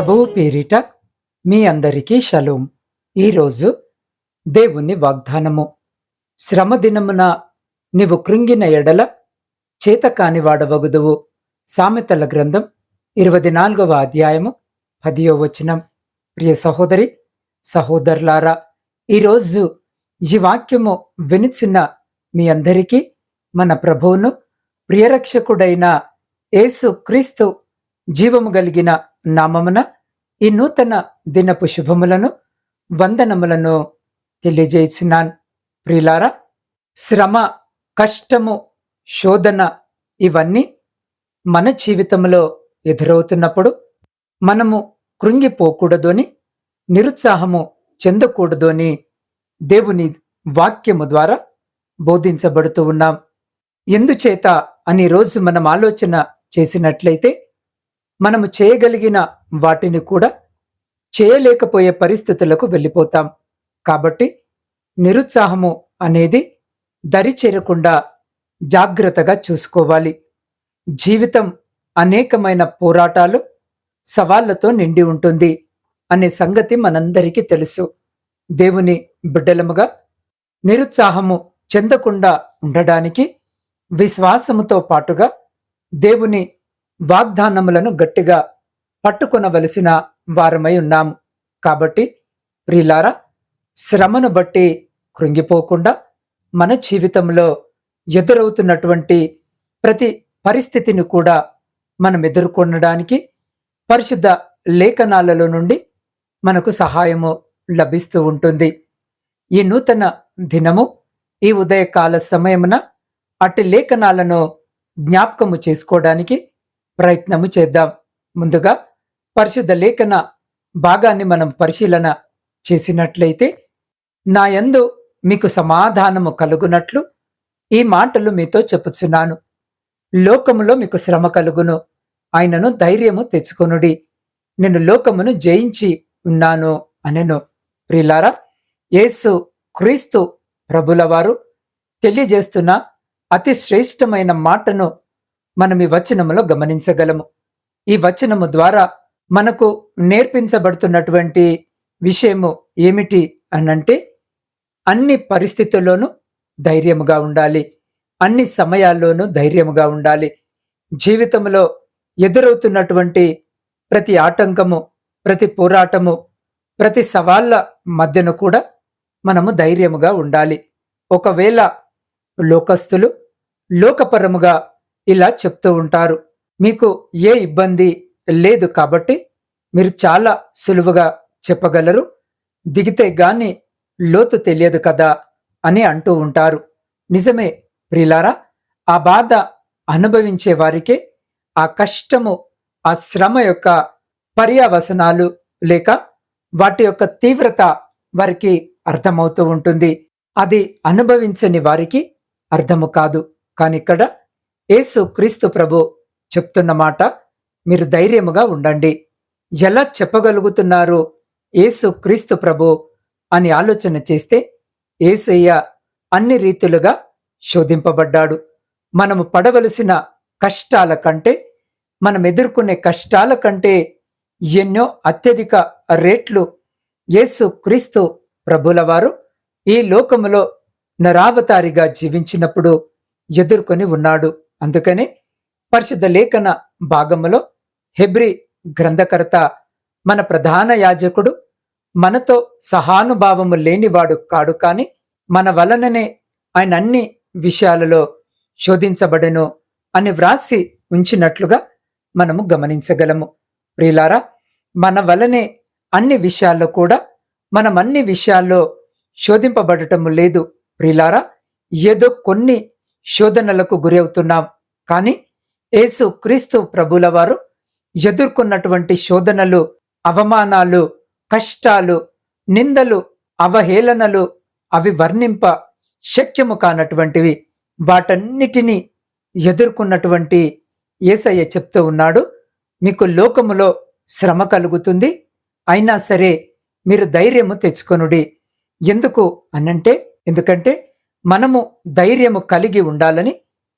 ప్రభువు పేరిట మీ అందరికీ షలోం. ఈరోజు దేవుని వాగ్దానము. శ్రమ దినమున నీవు కృంగిన ఎడల చేతకాని వాడవగుదువు. సామెతల గ్రంథం ఇరవై నాలుగవ అధ్యాయము పదియో వచనం. ప్రియ సహోదరి సహోదరులారా ఈరోజు ఈ వాక్యము వినిచిన మీ అందరికీ మన ప్రభువును ప్రియరక్షకుడైన యేసు క్రీస్తు జీవము కలిగిన నామమున ఈ నూతన దినపు శుభములను వందనములను తెలియజేసినాన్. ప్రిలారా శ్రమ కష్టము శోధన ఇవన్నీ మన జీవితంలో ఎదురవుతున్నప్పుడు మనము కృంగిపోకూడదు అని నిరుత్సాహము చెందకూడదు అని దేవుని వాక్యము ద్వారా బోధించబడుతూ ఉన్నాం. ఎందుచేత అని రోజు మనం ఆలోచన చేసినట్లయితే మనము చేయగలిగిన వాటిని కూడా చేయలేకపోయే పరిస్థితులకు వెళ్ళిపోతాం. కాబట్టి నిరుత్సాహము అనేది దరి చేరకుండా జాగ్రత్తగా చూసుకోవాలి. జీవితం అనేకమైన పోరాటాలు సవాళ్ళతో నిండి ఉంటుంది అనే సంగతి మనందరికీ తెలుసు. దేవుని బిడ్డలముగా నిరుత్సాహము చెందకుండా ఉండడానికి విశ్వాసముతో పాటుగా దేవుని వాగ్దానములను గట్టిగా పట్టుకొనవలసిన వారమై ఉన్నాము కాబట్టి ప్రిలారా శ్రమను బట్టి కృంగిపోకుండా మన జీవితంలో ఎదురవుతున్నటువంటి ప్రతి పరిస్థితిని కూడా మనం ఎదుర్కొనడానికి పరిశుద్ధ లేఖనాలలో నుండి మనకు సహాయము లభిస్తూ ఉంటుంది. ఈ నూతన దినము ఈ ఉదయకాల సమయమున అట్టి లేఖనాలను జ్ఞాపకము చేసుకోవడానికి ప్రయత్నము చేద్దాం. ముందుగా పరిశుద్ధ లేఖన భాగాన్ని మనం పరిశీలన చేసినట్లయితే నా యందు మీకు సమాధానము కలుగునట్లు ఈ మాటలు మీతో చెప్పుచున్నాను. లోకములో మీకు శ్రమ కలుగును. ఆయనను ధైర్యము తెచ్చుకొనుడి. నేను లోకమును జయించి ఉన్నాను అనెను. ప్రిలారా యేసు క్రీస్తు ప్రభులవారు తెలియజేస్తున్న అతి శ్రేష్టమైన మాటను మనం ఈ వచనములో గమనించగలము. ఈ వచనము ద్వారా మనకు నేర్పించబడుతున్నటువంటి విషయము ఏమిటి అనంటే అన్ని పరిస్థితుల్లోనూ ధైర్యముగా ఉండాలి. అన్ని సమయాల్లోనూ ధైర్యముగా ఉండాలి. జీవితంలో ఎదురవుతున్నటువంటి ప్రతి ఆటంకము ప్రతి పోరాటము ప్రతి సవాళ్ళ మధ్యన కూడా మనము ధైర్యముగా ఉండాలి. ఒకవేళ లోకస్తులు లోకపరముగా ఇలా చెప్తూ ఉంటారు. మీకు ఏ ఇబ్బంది లేదు కాబట్టి మీరు చాలా సులువుగా చెప్పగలరు. దిగితే గాని లోతు తెలియదు కదా అని అంటూ ఉంటారు. నిజమే ప్రిలారా ఆ బాధ అనుభవించే వారికి ఆ కష్టము ఆ శ్రమ యొక్క పర్యావసనాలు లేక వాటి యొక్క తీవ్రత వారికి అర్థమవుతూ ఉంటుంది. అది అనుభవించని వారికి అర్థము కాదు. కానీ ఇక్కడ యేసు క్రీస్తు ప్రభు చెప్తున్న మాట మీరు ధైర్యముగా ఉండండి. ఎలా చెప్పగలుగుతున్నారు యేసు క్రీస్తు ప్రభు అని ఆలోచన చేస్తే ఏసయ్య అన్ని రీతులుగా శోధింపబడ్డాడు. మనము పడవలసిన కష్టాల కంటే మనం ఎదుర్కొనే కష్టాల కంటే ఎన్నో అత్యధిక రేట్లు యేసు క్రీస్తు ప్రభుల వారు ఈ లోకములో నరావతారిగా జీవించినప్పుడు ఎదుర్కొని ఉన్నాడు. అందుకనే పరిశుద్ధ లేఖన భాగములో హెబ్రి గ్రంథకర్త మన ప్రధాన యాజకుడు మనతో సహానుభావము లేనివాడు కాడు కాని మన వలననే ఆయన అన్ని విషయాలలో శోధించబడెను అని వ్రాసి ఉంచినట్లుగా మనము గమనించగలము. ప్రియులారా మన వలనే అన్ని విషయాల్లో కూడా మనం అన్ని విషయాల్లో శోధింపబడటము లేదు. ప్రియులారా ఏదో కొన్ని శోధనలకు గురి అవుతున్నాం కానీ యేసు క్రీస్తు ప్రభుల వారు ఎదుర్కొన్నటువంటి శోధనలు అవమానాలు కష్టాలు నిందలు అవహేళనలు అవి వర్ణింప శక్యము కానటువంటివి. వాటన్నిటినీ ఎదుర్కొన్నటువంటి ఏసయ్య చెప్తూ ఉన్నాడు. మీకు లోకములో శ్రమ కలుగుతుంది. అయినా సరే మీరు ధైర్యము తెచ్చుకొనుడి. ఎందుకు అనంటే ఎందుకంటే మనము ధైర్యము కలిగి ఉండాలని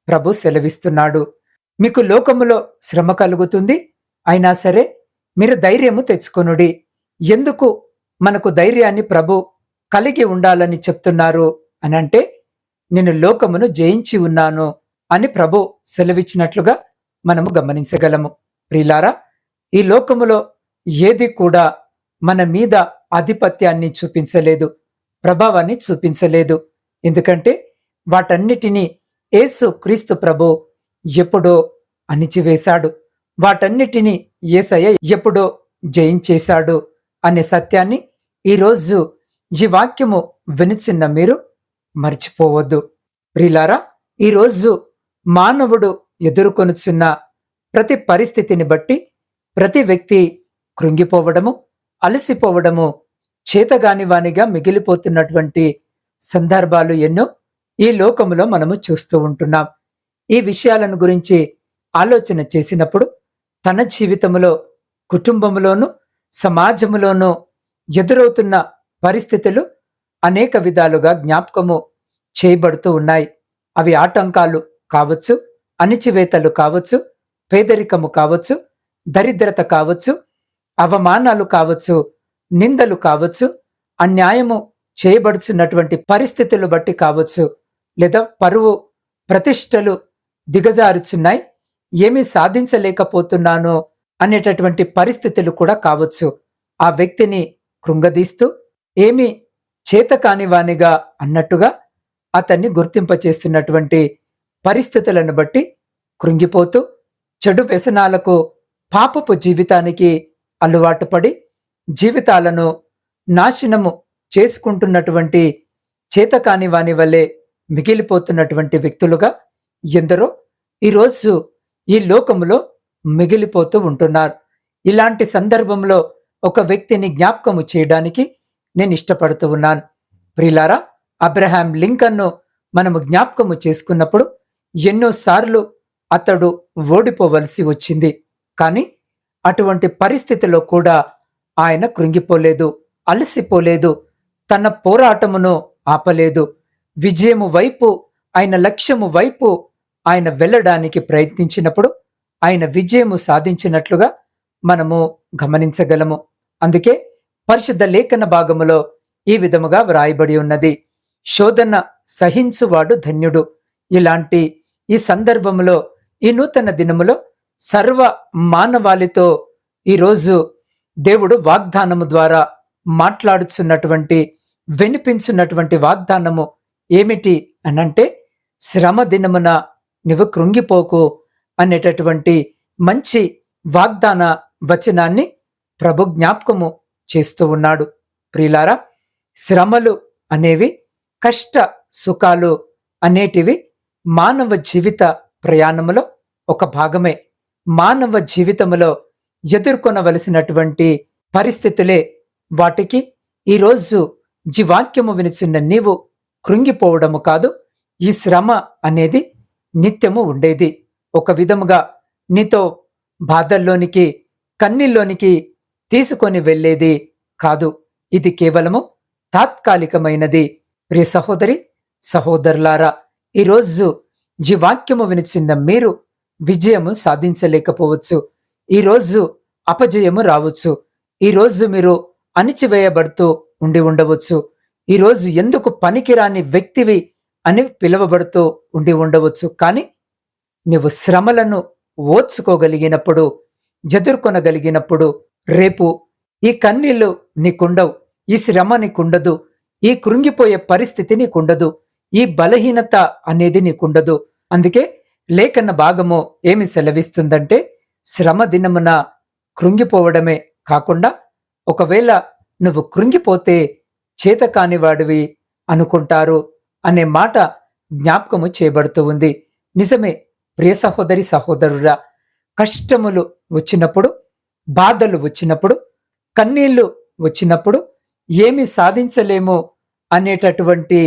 ప్రభు సెలవిస్తున్నాడు. మీకు లోకములో శ్రమ కలుగుతుంది. అయినా సరే మీరు ధైర్యము తెచ్చుకొనుడి. ఎందుకు మనకు ధైర్యాన్ని ప్రభు కలిగి ఉండాలని చెప్తున్నారు అని అంటే నేను లోకమును జయించి ఉన్నాను అని ప్రభు సెలవిచ్చినట్లుగా మనము గమనించగలము. ప్రిలారా ఈ లోకములో ఏది కూడా మన మీద ఆధిపత్యాన్ని చూపించలేదు ప్రభావాన్ని చూపించలేదు. ఎందుకంటే వాటన్నిటినీ యేసు క్రీస్తు ప్రభు ఎప్పుడో అణిచివేశాడు. వాటన్నిటినీ ఏసయ్య ఎప్పుడో జయించేశాడు అనే సత్యాన్ని ఈరోజు ఈ వాక్యము వినిచిన్న మీరు మర్చిపోవద్దు. ప్రిలారా ఈరోజు మానవుడు ఎదుర్కొనుచున్న ప్రతి పరిస్థితిని బట్టి ప్రతి వ్యక్తి కృంగిపోవడము అలసిపోవడము చేతగాని వానిగా మిగిలిపోతున్నటువంటి సందర్భాలు ఎన్నో ఈ లోకములో మనము చూస్తూ ఉంటున్నాం. ఈ విషయాలను గురించి ఆలోచన చేసినప్పుడు తన జీవితంలో కుటుంబంలోనూ సమాజములోనూ ఎదురవుతున్న పరిస్థితులు అనేక విధాలుగా జ్ఞాపకము చేయబడుతూ ఉన్నాయి. అవి ఆటంకాలు కావచ్చు అణిచివేతలు కావచ్చు పేదరికము కావచ్చు దరిద్రత కావచ్చు అవమానాలు కావచ్చు నిందలు కావచ్చు అన్యాయము చేయబడుచున్నటువంటి పరిస్థితులు బట్టి కావచ్చు లేదా పరువు ప్రతిష్టలు దిగజారుచున్నాయి ఏమీ సాధించలేకపోతున్నానో అనేటటువంటి పరిస్థితులు కూడా కావచ్చు. ఆ వ్యక్తిని కృంగదీస్తూ ఏమీ చేతకానివానిగా అన్నట్టుగా అతన్ని గుర్తింపచేస్తున్నటువంటి పరిస్థితులను బట్టి కృంగిపోతూ చెడు వ్యసనాలకు పాపపు జీవితానికి అలవాటు పడి జీవితాలను నాశనము చేసుకుంటున్నటువంటి చేతకాని వాని వల్లే మిగిలిపోతున్నటువంటి వ్యక్తులుగా ఎందరో ఈరోజు ఈ లోకములో మిగిలిపోతూ ఉంటున్నారు. ఇలాంటి సందర్భంలో ఒక వ్యక్తిని జ్ఞాపకము చేయడానికి నేను ఇష్టపడుతూ ఉన్నాను. ప్రిలారా అబ్రహాం లింకన్ను మనము జ్ఞాపకము చేసుకున్నప్పుడు ఎన్నోసార్లు అతడు ఓడిపోవలసి వచ్చింది. కానీ అటువంటి పరిస్థితిలో కూడా ఆయన కృంగిపోలేదు అలసిపోలేదు. తన పోరాటమును ఆపలేదు. విజయము వైపు ఆయన లక్ష్యము వైపు ఆయన వెళ్ళడానికి ప్రయత్నించినప్పుడు ఆయన విజయము సాధించినట్లుగా మనము గమనించగలము. అందుకే పరిశుద్ధ లేఖన భాగములో ఈ విధముగా వ్రాయబడి ఉన్నది. శోధన సహించువాడు ధన్యుడు. ఇలాంటి ఈ సందర్భంలో ఈ నూతన దినములో సర్వ మానవాళితో ఈరోజు దేవుడు వాగ్దానము ద్వారా మాట్లాడుచున్నటువంటి వినిపించున్నటువంటి వాగ్దానము ఏమిటి అనంటే శ్రమ దినమున నువ్వు కృంగిపోకు అనేటటువంటి మంచి వాగ్దాన వచనాన్ని ప్రభు జ్ఞాపకము చేస్తూ ఉన్నాడు. ప్రియులారా శ్రమలు అనేవి కష్ట సుఖాలు అనేటివి మానవ జీవిత ప్రయాణములో ఒక భాగమే. మానవ జీవితములో ఎదుర్కొనవలసినటువంటి పరిస్థితులే వాటికి ఈరోజు జీవాక్యము వినిచిన్న నీవు కృంగిపోవడము కాదు ఈ శ్రమ అనేది నిత్యము ఉండేది. ఒక విధముగా నీతో బాధల్లోనికి కన్నీల్లోనికి తీసుకొని వెళ్ళేది కాదు. ఇది కేవలము తాత్కాలికమైనది. ప్రియ సహోదరి సహోదరులారా ఈరోజు జీవాక్యము వినిచిన్న మీరు విజయము సాధించలేకపోవచ్చు. ఈరోజు అపజయము రావచ్చు. ఈరోజు మీరు అణిచివేయబడుతూ ఉండి ఉండవచ్చు. ఈరోజు ఎందుకు పనికిరాని వ్యక్తివి అని పిలువబడుతూ ఉండి ఉండవచ్చు. కానీ నువ్వు శ్రమలను ఓర్చుకోగలిగినప్పుడు ఎదుర్కొనగలిగినప్పుడు రేపు ఈ కన్నీళ్ళు నీకుండవు ఈ శ్రమ నీకుండదు ఈ కృంగిపోయే పరిస్థితి నీకుండదు ఈ బలహీనత అనేది నీకుండదు. అందుకే లేఖన భాగము ఏమి సెలవిస్తుందంటే శ్రమ దినమున కృంగిపోవడమే కాకుండా ఒకవేళ నువ్వు కృంగిపోతే చేత కానివాడివి అనుకుంటారు అనే మాట జ్ఞాపకము చేయబడుతూ ఉంది. నిజమే ప్రియ సహోదరి సహోదరురా కష్టములు వచ్చినప్పుడు బాధలు వచ్చినప్పుడు కన్నీళ్ళు వచ్చినప్పుడు ఏమి సాధించలేము అనేటటువంటి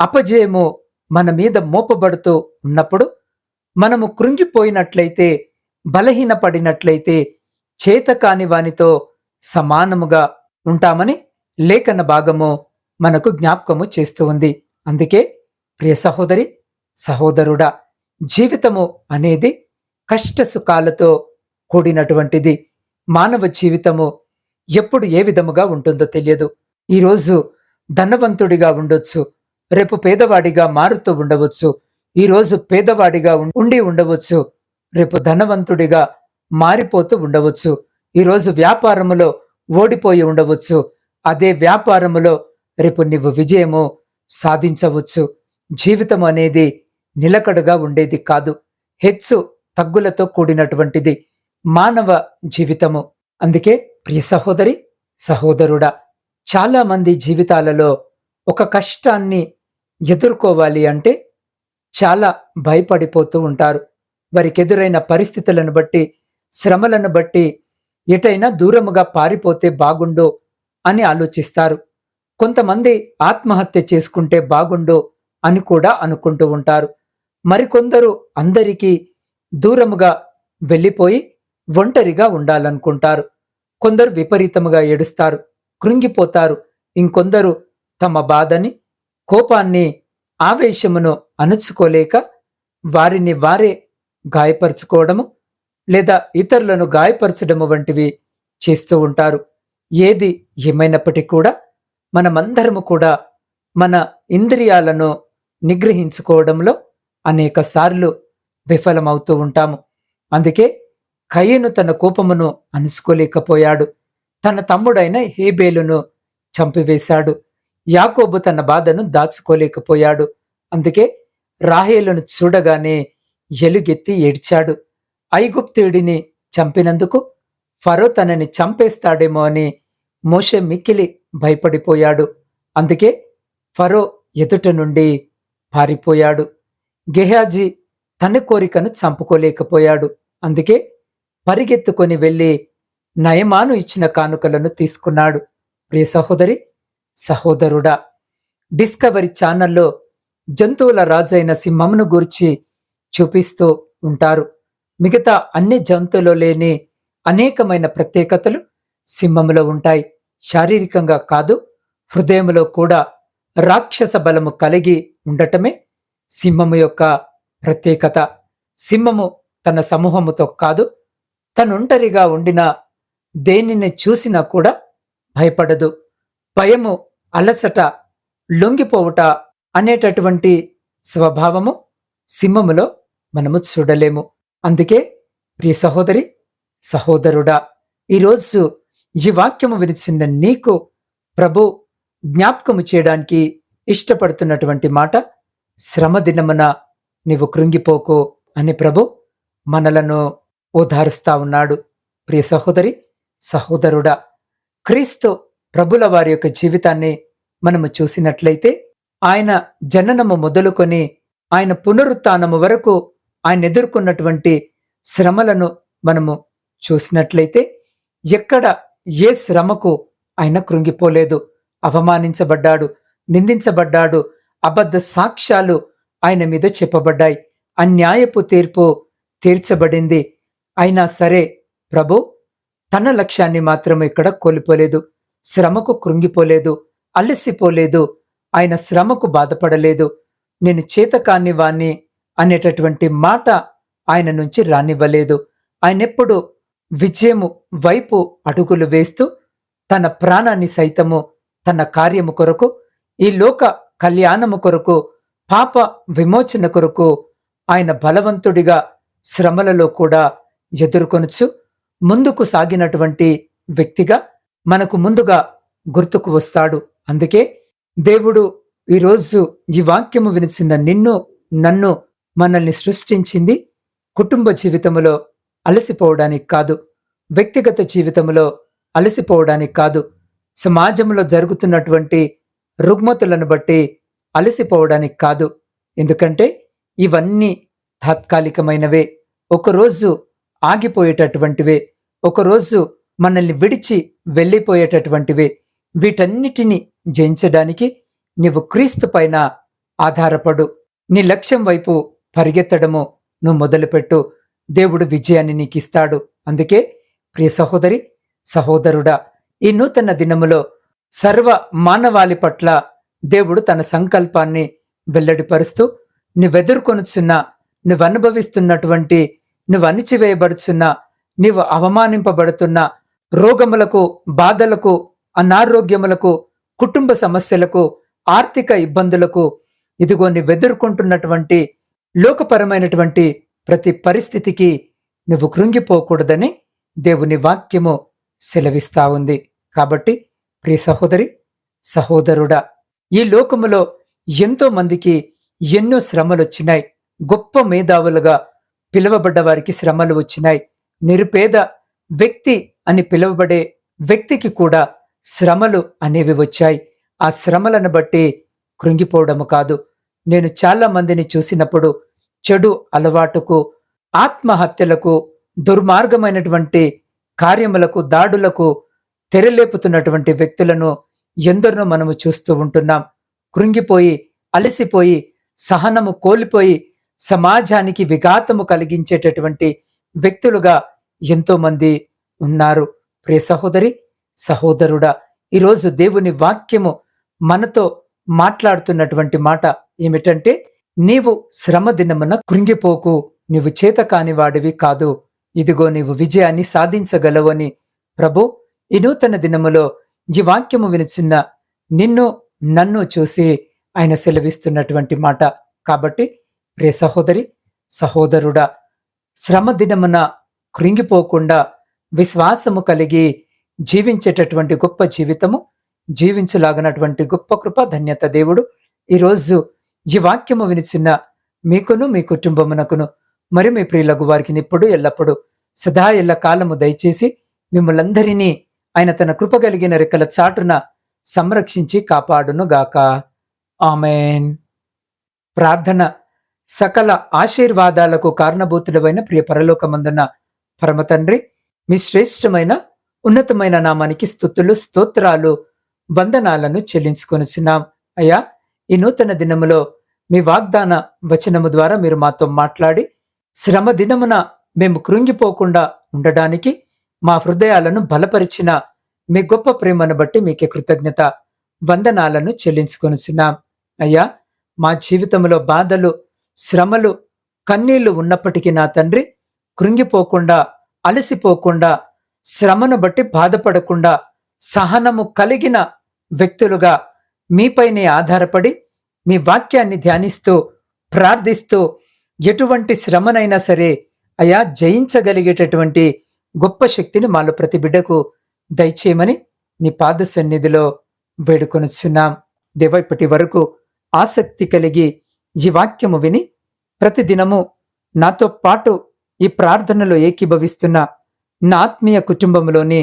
అపజయము మన మీద మోపబడుతూ ఉన్నప్పుడు మనము కృంగిపోయినట్లయితే బలహీనపడినట్లయితే చేత కాని వానితో సమానముగా ఉంటామని లేఖన భాగము మనకు జ్ఞాపకము చేస్తూ ఉంది. అందుకే ప్రియ సహోదరి సహోదరుడా జీవితము అనేది కష్ట సుఖాలతో కూడినటువంటిది. మానవ జీవితము ఎప్పుడు ఏ విధముగా ఉంటుందో తెలియదు. ఈరోజు ధనవంతుడిగా ఉండొచ్చు రేపు పేదవాడిగా మారుతూ ఉండవచ్చు ఈరోజు పేదవాడిగా ఉండి ఉండవచ్చు రేపు ధనవంతుడిగా మారిపోతూ ఉండవచ్చు ఈరోజు వ్యాపారములో ఓడిపోయి ఉండవచ్చు. అదే వ్యాపారములో రేపు నీవు విజయము సాధించవచ్చు. జీవితం అనేది నిలకడగా ఉండేది కాదు. హెచ్చు తగ్గులతో కూడినటువంటిది మానవ జీవితము. అందుకే ప్రియ సహోదరి సహోదరుడా చాలామంది జీవితాలలో ఒక కష్టాన్ని ఎదుర్కోవాలి అంటే చాలా భయపడిపోతూ ఉంటారు. వారికి ఎదురైన పరిస్థితులను బట్టి శ్రమలను బట్టి ఎటైనా దూరముగా పారిపోతే బాగుండో అని ఆలోచిస్తారు. కొంతమంది ఆత్మహత్య చేసుకుంటే బాగుండో అని కూడా అనుకుంటూ ఉంటారు. మరికొందరు అందరికీ దూరముగా వెళ్ళిపోయి ఒంటరిగా ఉండాలనుకుంటారు. కొందరు విపరీతముగా ఏడుస్తారు కృంగిపోతారు. ఇంకొందరు తమ బాధని కోపాన్ని ఆవేశమును అణుచుకోలేక వారిని వారే గాయపరుచుకోవడము లేదా ఇతరులను గాయపరచడము వంటివి చేస్తూ ఉంటారు. ఏది ఏమైనప్పటికీ కూడా మనమందరము కూడా మన ఇంద్రియాలను నిగ్రహించుకోవడంలో అనేక సార్లు విఫలమవుతూ ఉంటాము. అందుకే కయ్యను తన కోపమును అనుసుకోలేకపోయాడు తన తమ్ముడైన హేబేలును చంపివేశాడు. యాకోబు తన బాధను దాచుకోలేకపోయాడు. అందుకే రాహేలును చూడగానే ఎలుగెత్తి ఏడ్చాడు. ఐగుప్తుడిని చంపినందుకు ఫరో తనని చంపేస్తాడేమో అని మోషే మిక్కిలి భయపడిపోయాడు. అందుకే ఫరో ఎదుట నుండి పారిపోయాడు. గెహాజీ తన కోరికను చంపుకోలేకపోయాడు. అందుకే పరిగెత్తుకొని వెళ్ళి నయమాను ఇచ్చిన కానుకలను తీసుకున్నాడు. ప్రియ సహోదరి సహోదరుడా డిస్కవరీ ఛానల్లో జంతువుల రాజైన సింహమును గూర్చి చూపిస్తూ ఉంటారు. మిగతా అన్ని జంతువులో లేని అనేకమైన ప్రత్యేకతలు సింహములో ఉంటాయి. శారీరకంగా కాదు హృదయంలో కూడా రాక్షస బలము కలిగి ఉండటమే సింహము యొక్క ప్రత్యేకత. సింహము తన సమూహముతో కాదు తనుంటరిగా ఉండిన దేనిని చూసినా కూడా భయపడదు. భయము అలసట లొంగిపోవుట అనేటటువంటి స్వభావము సింహములో మనము చూడలేము. అందుకే ప్రియ సహోదరి సహోదరుడా ఈరోజు ఈ వాక్యము వినిచిన నీకు ప్రభు జ్ఞాపకము చేయడానికి ఇష్టపడుతున్నటువంటి మాట శ్రమ దినమున నీవు కృంగిపోకు అని ప్రభు మనలను ఓదారుస్తా ఉన్నాడు. ప్రియ సహోదరి సహోదరుడా క్రీస్తు ప్రభుల వారి యొక్క జీవితాన్ని మనము చూసినట్లయితే ఆయన జననము మొదలుకొని ఆయన పునరుత్నము వరకు ఆయన ఎదుర్కొన్నటువంటి శ్రమలను మనము చూసినట్లయితే ఎక్కడ ఏ శ్రమకు ఆయన కృంగిపోలేదు అవమానించబడ్డాడు నిందించబడ్డాడు అబద్ధ సాక్ష్యాలు ఆయన మీద చెప్పబడ్డాయి అన్యాయపు తీర్పు తీర్చబడింది. అయినా సరే ప్రభు తన లక్ష్యాన్ని మాత్రం ఇక్కడ కోల్పోలేదు శ్రమకు కృంగిపోలేదు అలసిపోలేదు ఆయన శ్రమకు బాధపడలేదు. నేను చేతకాన్ని వాణ్ణి అనేటటువంటి మాట ఆయన నుంచి రానివ్వలేదు. ఆయనెప్పుడు విజయము వైపు అడుగులు వేస్తూ తన ప్రాణాన్ని సైతము తన కార్యము కొరకు ఈ లోక కళ్యాణము కొరకు పాప విమోచన కొరకు ఆయన బలవంతుడిగా శ్రమలలో కూడా ఎదుర్కొనుచు ముందుకు సాగినటువంటి వ్యక్తిగా మనకు ముందుగా గుర్తుకు వస్తాడు. అందుకే దేవుడు ఈరోజు ఈ వాక్యము వినిచిన నిన్ను నన్ను మనల్ని సృష్టించింది కుటుంబ జీవితంలో అలసిపోవడానికి కాదు వ్యక్తిగత జీవితంలో అలసిపోవడానికి కాదు. సమాజంలో జరుగుతున్నటువంటి రుగ్మతులను బట్టి అలసిపోవడానికి కాదు. ఎందుకంటే ఇవన్నీ తాత్కాలికమైనవే. ఒకరోజు ఆగిపోయేటటువంటివే. ఒకరోజు మనల్ని విడిచి వెళ్ళిపోయేటటువంటివే. వీటన్నిటిని జయించడానికి నీవు క్రీస్తు పైన ఆధారపడు. నీ లక్ష్యం వైపు పరిగెత్తడము నువ్వు మొదలుపెట్టు. దేవుడు విజయాన్ని నీకు ఇస్తాడు అందుకే ప్రియ సహోదరి సహోదరుడా ఈ నూతన దినములో సర్వ మానవాళి పట్ల దేవుడు తన సంకల్పాన్ని వెల్లడిపరుస్తూ నువ్వెదుర్కొనుచున్న నువ్వు అనుభవిస్తున్నటువంటి నువ్వు అణిచివేయబడుచున్న నీవు అవమానింపబడుతున్న రోగములకు బాధలకు అనారోగ్యములకు కుటుంబ సమస్యలకు ఆర్థిక ఇబ్బందులకు ఇదిగో నీవు ఎదుర్కొంటున్నటువంటి లోకపరమైనటువంటి ప్రతి పరిస్థితికి నువ్వు కృంగిపోకూడదని దేవుని వాక్యము సెలవిస్తా ఉంది. కాబట్టి ప్రియ సహోదరి సహోదరుడా ఈ లోకములో ఎంతో మందికి ఎన్నో శ్రమలు వచ్చినాయి. గొప్ప మేధావులుగా పిలువబడ్డ వారికి శ్రమలు వచ్చినాయి. నిరుపేద వ్యక్తి అని పిలువబడే వ్యక్తికి కూడా శ్రమలు అనేవి వచ్చాయి. ఆ శ్రమలను బట్టి కృంగిపోవడము కాదు. నేను చాలా మందిని చూసినప్పుడు చెడు అలవాటుకు ఆత్మహత్యలకు దుర్మార్గమైనటువంటి కార్యములకు దాడులకు తెరలేపుతున్నటువంటి వ్యక్తులను ఎందరినో మనము చూస్తూ ఉంటున్నాం. కృంగిపోయి అలసిపోయి సహనము కోల్పోయి సమాజానికి విఘాతము కలిగించేటటువంటి వ్యక్తులుగా ఎంతోమంది ఉన్నారు. ప్రియ సహోదరి సహోదరుడా ఈరోజు దేవుని వాక్యము మనతో మాట్లాడుతున్నటువంటి మాట ఏమిటంటే నీవు శ్రమ దినమున కృంగిపోకు నీవు చేత కాని వాడివి కాదు. ఇదిగో నీవు విజయాన్ని సాధించగలవని ప్రభు ఈ నూతన దినములో ఈ వాక్యము వినిచిన్న నిన్ను నన్ను చూసి ఆయన సెలవిస్తున్నటువంటి మాట. కాబట్టి ప్రే సహోదరి సహోదరుడా శ్రమ దినమున కృంగిపోకుండా విశ్వాసము కలిగి జీవించేటటువంటి గొప్ప జీవితము జీవించలాగినటువంటి గొప్ప కృప ధన్యత దేవుడు. ఈరోజు ఈ వాక్యము వినిచిన మీకును మీ కుటుంబమునకును మరి మీ ప్రియులకు వారికి ఇప్పుడు ఎల్లప్పుడూ సదా ఎల్ల కాలము దయచేసి మిమ్మలందరినీ ఆయన తన కృప కలిగిన రెక్కల చాటున సంరక్షించి కాపాడును గాక ఆమెన్. ప్రార్థన సకల ఆశీర్వాదాలకు కారణభూతుడమైన ప్రియ పరలోకమందున పరమతండ్రి మీ శ్రేష్టమైన ఉన్నతమైన నామానికి స్థుతులు స్తోత్రాలు వందనాలను చెల్లించుకొనిచున్నాం. అయ్యా ఈ నూతన దినములో మీ వాగ్దాన వచనము ద్వారా మీరు మాతో మాట్లాడి శ్రమ దినమున మేము కృంగిపోకుండా ఉండడానికి మా హృదయాలను బలపరిచిన మీ గొప్ప ప్రేమను బట్టి మీకే కృతజ్ఞత వందనాలను చెల్లించుకొనిచున్నాం. అయ్యా మా జీవితంలో బాధలు శ్రమలు కన్నీళ్ళు ఉన్నప్పటికీ నా తండ్రి కృంగిపోకుండా అలసిపోకుండా శ్రమను బట్టి బాధపడకుండా సహనము కలిగిన వ్యక్తులుగా మీపైనే ఆధారపడి మీ వాక్యాన్ని ధ్యానిస్తూ ప్రార్థిస్తూ ఎటువంటి శ్రమనైనా సరే అయా జయించగలిగేటటువంటి గొప్ప శక్తిని మాలో ప్రతి బిడ్డకు దయచేయమని నీ పాద సన్నిధిలో వేడుకొనుచున్నాం. దేవ ఇప్పటి వరకు ఆసక్తి కలిగి ఈ వాక్యము విని ప్రతిదినము నాతో పాటు ఈ ప్రార్థనలో ఏకీభవిస్తున్న నా ఆత్మీయ కుటుంబంలోని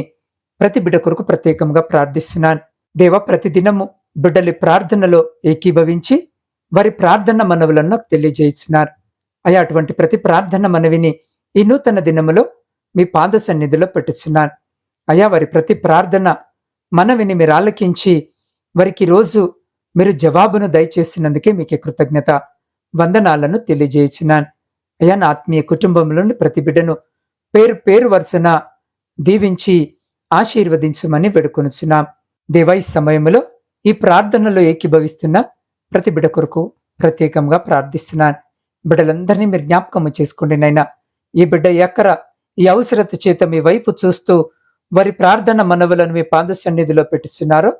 ప్రతి బిడ్డ కొరకు ప్రత్యేకంగా ప్రార్థిస్తున్నాను. దేవ ప్రతిదినము బిడ్డలి ప్రార్థనలో ఏకీభవించి వారి ప్రార్థన మనవులను నాకు తెలియజేస్తున్నారు అయా అటువంటి ప్రతి ప్రార్థన మనవిని ఈ నూతన దినములో మీ పాద సన్నిధిలో పెట్టుచున్నాను. అయా వారి ప్రతి ప్రార్థన మనవిని మీరు ఆలకించి వారికి రోజు మీరు జవాబును దయచేసినందుకే మీకు కృతజ్ఞత వందనాలను తెలియజేయుచున్నాను. అయా నా ఆత్మీయ కుటుంబంలోని ప్రతి బిడ్డను పేరు పేరు వరుసన దీవించి ఆశీర్వదించమని వేడుకొనుచున్నాం. దేవై సమయంలో ఈ ప్రార్థనలో ఏకీభవిస్తున్న ప్రతి బిడ కొరకు ప్రత్యేకంగా ప్రార్థిస్తున్నాను. బిడ్డలందరినీ మీరు జ్ఞాపకం చేసుకోండి నైనా ఈ బిడ్డ ఎక్కర ఈ అవసరత చేత మీ వైపు చూస్తూ వారి ప్రార్థన మనవులను మీ పాద సన్నిధిలో పెట్టుచున్నారో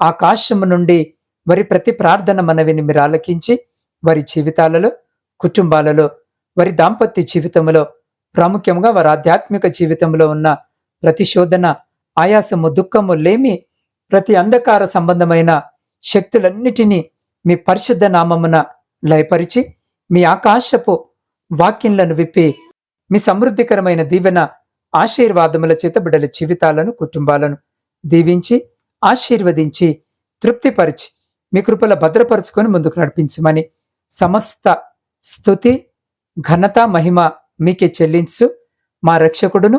ఆకాశము నుండి వారి ప్రతి ప్రార్థన మనవిని మీరు ఆలకించి వారి జీవితాలలో కుటుంబాలలో వారి దాంపత్య జీవితంలో ప్రాముఖ్యంగా వారి ఆధ్యాత్మిక జీవితంలో ఉన్న ప్రతి శోధన ఆయాసము దుఃఖము లేమి ప్రతి అంధకార సంబంధమైన శక్తులన్నిటినీ మీ పరిశుద్ధ నామమున లయపరిచి మీ ఆకాశపు వాక్యంలను విప్పి మీ సమృద్ధికరమైన దీవెన ఆశీర్వాదముల చేత బిడల జీవితాలను కుటుంబాలను దీవించి ఆశీర్వదించి తృప్తిపరిచి మీ కృపల భద్రపరుచుకొని ముందుకు నడిపించమని సమస్త స్థుతి ఘనత మహిమ మీకే చెల్లించు. మా రక్షకుడును